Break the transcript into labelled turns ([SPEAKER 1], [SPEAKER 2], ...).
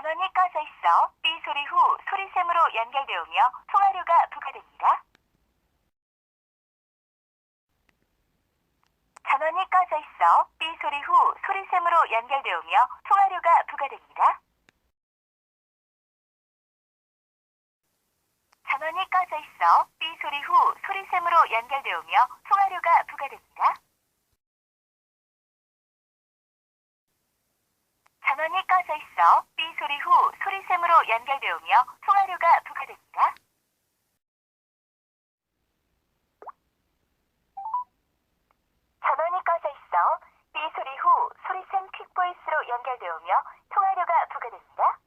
[SPEAKER 1] 전원이 꺼져 있어 삐 소리 후 소리샘으로 연결되오며 통화료가 부과됩니다. 전원이 꺼져 있어 삐 소리 후 소리샘으로 연결되오며 통화료가 부과됩니다. 전원이 꺼져 있어 삐 소리 후 소리샘으로 연결되오며 통화료가 부과됩니다. 전원이 꺼져 있어 소리 후 소리샘으로 연결되오며 통화료가 부과됩니다. 전원이 꺼져 있어 B 소리 후 소리샘 퀵보이스로 연결되오며 통화료가 부과됩니다.